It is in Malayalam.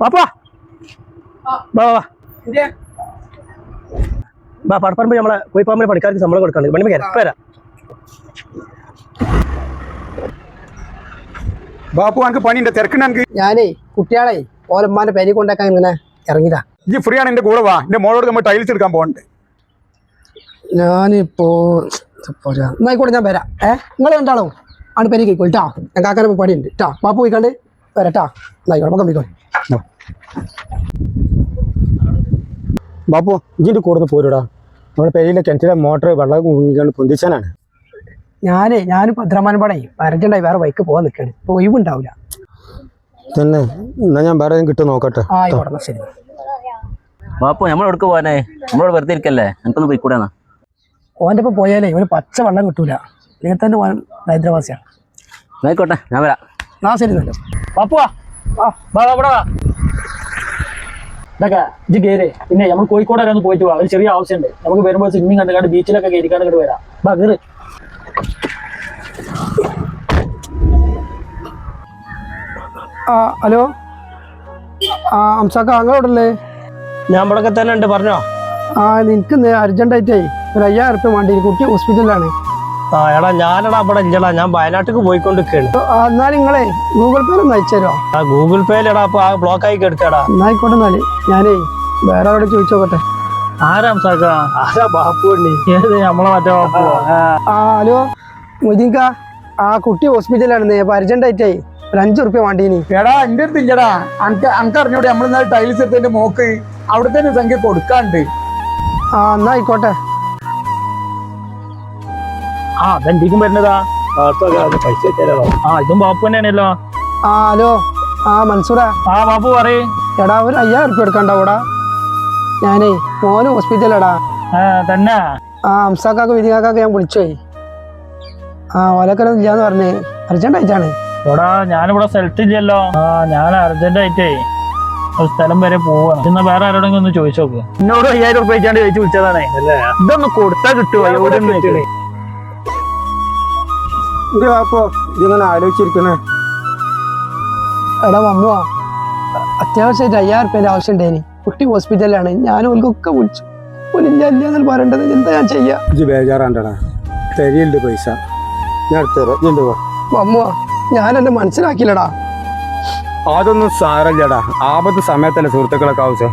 പാപ്പാ വാ വാ, വാ. വാ പടപ്പറമ്പ് നമ്മളെ കോയിപ്പാമ്പിന് പണിക്കാർക്ക് ശമ്പളം കൊടുക്കാണ്ട് മണി വരാം. ബാപ്പു എനിക്ക് പണിയുണ്ട്. തിരക്കുണ്ട് എനിക്ക് ഞാനേ കുട്ടികളെ ഓലമ്മാന്റെ പേരി കൊണ്ടാക്കാൻ ഇങ്ങനെ ഇറങ്ങിയതാ. ഈ ഫ്രീ ആണ് എന്റെ കൂടെ വാ. എന്റെ മോളോട് നമ്മൾ ടൈൽസ് എടുക്കാൻ പോകണ്ട് ഞാനിപ്പോ പോരാ. എന്നായിക്കോട്ടെ ഞാൻ വരാം. ഏ? നിങ്ങൾ രണ്ടാളോ ആണ് പേര് കേൾക്കും കേട്ടാ ഞാൻ കാക്കാനെ പണിയുണ്ട് കേട്ടാ പാപ്പ പോയിക്കാണ്ട്. വരട്ടാ. എന്നായിക്കോട്ടെ നമുക്ക് പോയിക്കോട്ടെ ബാപ്പു ഇജിന്റെ കൂടുതൽ പോരൂടാ. നമ്മുടെ പെരിയിലെ കിണറ്റിലെ മോട്ടർ വെള്ളം പൊന്തിച്ചാനാണ്. ഞാനേ ഞാൻ ഭദ്രമാനം പടേ വരട്ടുണ്ടായി വേറെ ബൈക്ക് പോകാൻ നിൽക്കാണ് ഇപ്പൊ ഒഴിവുണ്ടാവില്ല തന്നെ. എന്നാ ഞാൻ വേറെ കിട്ടും നോക്കട്ടെ. ആ ആയിക്കോട്ടെ എന്നാ ശരി. ബാപ്പു നമ്മൾ എവിടേക്ക് പോകാനേ നമ്മളോട് വെറുതെ ഇരിക്കല്ലേ? എനിക്കൊന്ന് പോയിക്കൂടാ ഓന്റെ ഒപ്പം പോയാലേ ഒരു പച്ച വെള്ളം കിട്ടൂല. ഇങ്ങനെ തന്നെ ദരിദ്രവാസിയാണ്. ആയിക്കോട്ടെ ഞാൻ വരാം. എന്നാ ശരി നല്ല പാപ്പുവാ ആ വാ ഇവിടെ വാ. ഇതൊക്കെ ഇത് കയറി. പിന്നെ നമ്മൾ കോഴിക്കോട് വരെ ഒന്ന് പോയിട്ട് പോവാം ഒരു ചെറിയ ആവശ്യമുണ്ട്. നമുക്ക് വരുമ്പോൾ സ്വിമ്മിങ് കണ്ടുകാണ്ട് ബീച്ചിലൊക്കെ കയറിക്കാണ്ട് ഇങ്ങോട്ട് വരാം. വാ കയറി. ആ ഹലോ? ആ അംസാക്ക അങ്ങോട്ടല്ലേ ഞാൻ ഇവിടെ തന്നെ ഉണ്ട് പറഞ്ഞോ. ആ എനിക്ക് അർജന്റായിട്ടേ ഒരു അയ്യായിരം റുപ്യ വേണ്ടി കുട്ടി ഹോസ്പിറ്റലിലാണ് ആ എടാ ഞാനെടാ ഇവിടെ ഇല്ലടാ. ഞാൻ വയനാട്ടിക്ക് പോയിക്കൊണ്ടിരിക്കുകയാണ് ആ, എന്നാൽ നിങ്ങളെ ഗൂഗിൾ പേ ഒന്ന് അയച്ചു ആ ഗൂഗിൾ പേയിലെടാ അപ്പൊ ആ ബ്ലോക്ക് ആയി കെടുത്തടാ എന്നായിക്കോട്ടെ എന്നാൽ. ഞാനേ വേറെ അവിടെ ചോദിച്ചോക്കട്ടെ. ആരാം സാക്കാ ആരാ ബാപ്പു ഏത് നമ്മളെ മറ്റേ ബാപ്പു ആ ഹലോ മുദിങ്ക ആ കുട്ടി ഹോസ്പിറ്റലാണ് അപ്പൊ അർജന്റായിട്ടേ ഒരു അഞ്ചു റുപ്യ വേണ്ടീനി. എടാ എന്റെ അടുത്ത് ഇല്ലടാ. അനക്ക് അനക്ക് അറിഞ്ഞൂടെ നമ്മൾ ടൈൽസ് എടുത്തതിന്റെ മോക്ക് അവിടെ തന്നെ സംഖ്യ കൊടുക്കാണ്ട്. ആ എന്നാ ആയിക്കോട്ടെ ആ അതെന്തിക്കും വരുന്നതാ? പൈസ ആ ഇതും ബാപ്പു തന്നെയാണല്ലോ. ആ ഹലോ. ആ മൻസൂറ. ആ ബാപ്പു പറയേ. എടാ ഒരു അയ്യായിരം ഉറുപ്പ്യ എടുക്കണ്ടാവൂടാ ഞാനേ മോന് ഹോസ്പിറ്റലടാ തന്നെ. ആ അംസാക്കാക്ക് വിധികാക്കൊക്കെ ഞാൻ വിളിച്ചോയി ആ ഓലക്കലൊന്നും ഇല്ലാന്ന് പറഞ്ഞേ. അർജന്റായിട്ടാണ് എടാ ഞാനിവിടെ സ്ഥലത്തില്ലല്ലോ ആ ഞാൻ അർജന്റ് ആയിട്ടേ ഒരു സ്ഥലം വരെ പോവാണ്. ഇന്ന് വേറെ ആരോടെങ്കിലും ഒന്ന് ചോദിച്ചു നോക്ക് എന്നോട് അയ്യായിരം ഉറുപ്പ വെച്ചാണ്ട് ചോദിച്ചു വിളിച്ചതാണേ. ഇതൊന്ന് കൊടുത്താ കിട്ടുമോ എന്റെ ഇതിങ്ങനെ ആലോചിച്ചിരിക്കണേ? എടാ മമ്മുവ അത്യാവശ്യമായിട്ട് അയ്യായിരം ഉറുപ്പ്യന്റെ ആവശ്യം ഉണ്ടായിനി കുട്ടി ഹോസ്പിറ്റലിലാണ്. ഞാൻ ഓൽക്കൊക്കെ വിളിച്ചു. പറയേണ്ടത്. എന്താ ഞാൻ ചെയ്യാ? ബേജാറാണ്ടടാ. തരിയുണ്ട് പൈസ. ഞാൻ ഇജിന്റെ വാ? ഞാൻ എന്നെ മനസ്സിലാക്കിയില്ലടാ. അതൊന്നും സാരല്ലടാ ആപത്ത് സമയത്തല്ലേ സുഹൃത്തുക്കളൊക്കെ ആവശ്യം